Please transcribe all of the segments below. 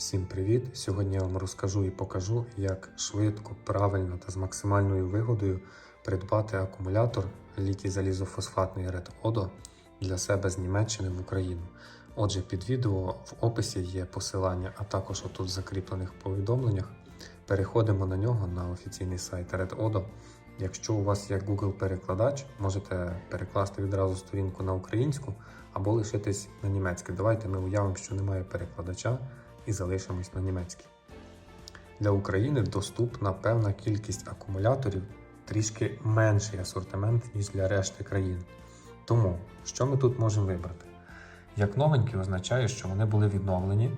Всім привіт! Сьогодні я вам розкажу і покажу, як швидко, правильно та з максимальною вигодою придбати акумулятор літій залізофосфатний Red Odo для себе з Німеччини в Україну. Отже, під відео в описі є посилання, а також отут в закріплених повідомленнях. Переходимо на нього на офіційний сайт Red Odo. Якщо у вас є Google перекладач, можете перекласти відразу сторінку на українську або лишитись на німецьке. Давайте ми уявимо, що немає перекладача і залишимось на німецькій. Для України доступна певна кількість акумуляторів, трішки менший асортимент, ніж для решти країн. Тому, що ми тут можемо вибрати? Як новенькі означає, що вони були відновлені,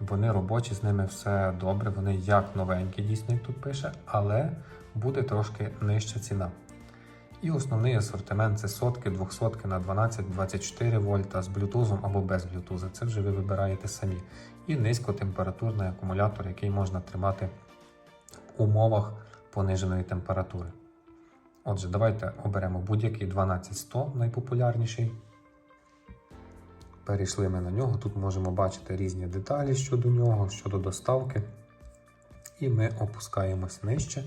вони робочі, з ними все добре, вони як новенькі, дійсно, як тут пише, але буде трошки нижча ціна. І основний асортимент це сотки, двохсотки на 12-24 вольта з блютузом або без блютуза. Це вже ви вибираєте самі. І низькотемпературний акумулятор, який можна тримати в умовах пониженої температури. Отже, давайте оберемо будь-який 12100 найпопулярніший. Перейшли ми на нього. Тут можемо бачити різні деталі щодо нього, щодо доставки. І ми опускаємось нижче.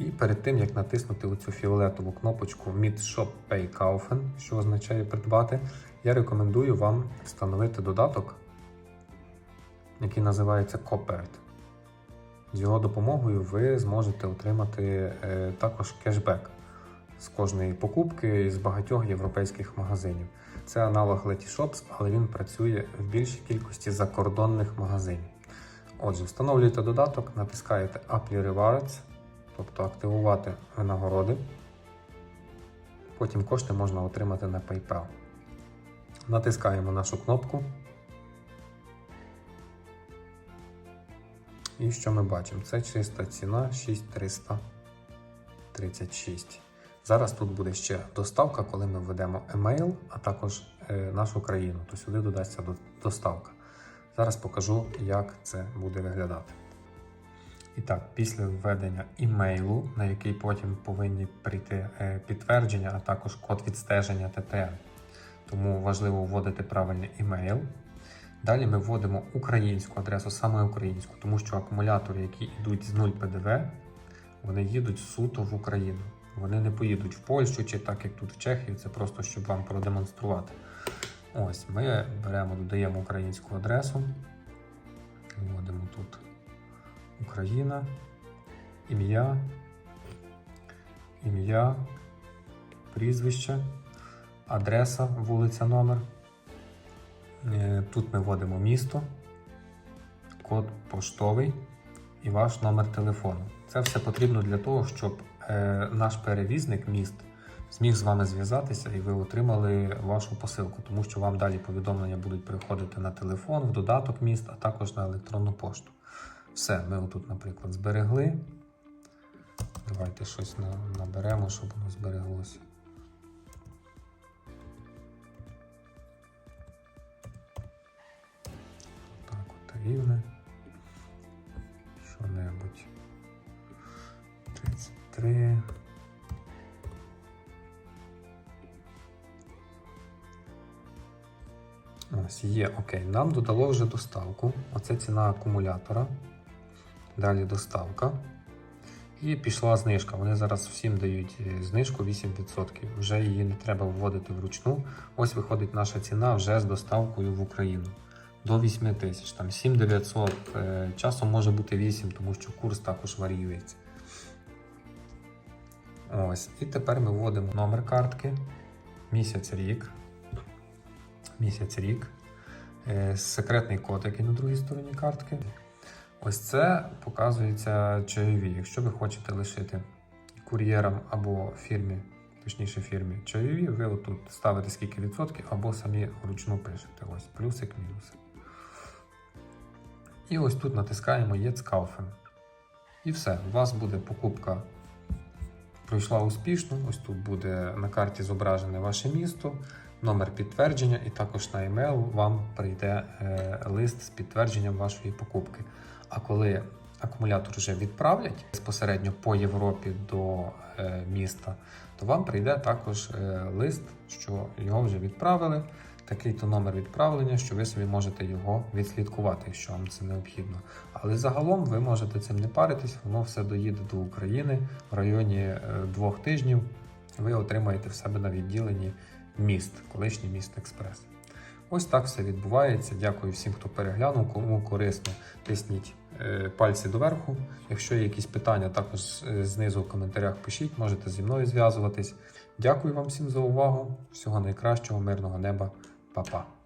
І перед тим, як натиснути оцю фіолетову кнопочку Mit Shop Pay Kaufen, що означає придбати, я рекомендую вам встановити додаток, який називається Copert. З його допомогою ви зможете отримати е, також кешбек з кожної покупки з багатьох європейських магазинів. Це аналог Letyshops, але він працює в більшій кількості закордонних магазинів. Отже, встановлюєте додаток, натискаєте Apply Rewards, тобто активувати винагороди. Потім кошти можна отримати на PayPal. Натискаємо нашу кнопку. І що ми бачимо? Це чиста ціна 6336. Зараз тут буде ще доставка, коли ми введемо емейл, а також е, нашу країну, то сюди додасться доставка. Зараз покажу, як це буде виглядати. І так, після введення імейлу, на який потім повинні прийти е, підтвердження, а також код відстеження ТТН. Тому важливо вводити правильний імейл. Далі ми вводимо українську адресу, саме українську, тому що акумулятори, які йдуть з 0 ПДВ, вони їдуть суто в Україну. Вони не поїдуть в Польщу чи так, як тут в Чехії, це просто щоб вам продемонструвати. Ось, ми беремо, додаємо українську адресу. Україна, ім'я, ім'я, прізвище, адреса, вулиця, номер. Е, Тут ми вводимо місто, код поштовий і ваш номер телефону. Це все потрібно для того, щоб е, наш перевізник міст зміг з вами зв'язатися і ви отримали вашу посилку, тому що вам далі повідомлення будуть приходити на телефон, в додаток міст, а також на електронну пошту. Все, ми отут, наприклад, зберегли. Давайте щось наберемо, щоб воно збереглося. Так, от рівне. Що-небудь. 33. Ось є, окей. Нам додало вже доставку. Оце ціна акумулятора. Далі доставка. І пішла знижка. Вони зараз всім дають е, знижку 8%. Вже її не треба вводити вручну. Ось виходить наша ціна вже з доставкою в Україну. До 8 тисяч, там 7900, е, часом може бути 8, тому що курс також варіюється. Ось. І тепер ми вводимо номер картки, місяць рік. Місяць рік. Е, Секретний код, який на другій стороні картки. Ось це показується чайові. Якщо ви хочете лишити кур'єрам або фірмі, точніше фірмі чайові, ви отут ставите скільки відсотків або самі вручну пишете. Ось плюсик, мінусик. І ось тут натискаємо kaufen. І все. У вас буде покупка пройшла успішно. Ось тут буде на карті зображене ваше місто, номер підтвердження, і також на емейл вам прийде е, лист з підтвердженням вашої покупки. А коли акумулятор вже відправлять безпосередньо по Європі до е, міста, то вам прийде також е, лист, що його вже відправили. такий-то номер відправлення, що ви собі можете його відслідкувати, якщо вам це необхідно. Але загалом ви можете цим не паритись, воно все доїде до України в районі е, двох тижнів. Ви отримаєте в себе на відділенні міст, колишній міст Експрес. Ось так все відбувається. Дякую всім, хто переглянув. Кому корисно, тисніть е, пальці доверху. Якщо є якісь питання, також е, знизу в коментарях пишіть, можете зі мною зв'язуватись. Дякую вам всім за увагу. Всього найкращого, мирного неба, Па-па.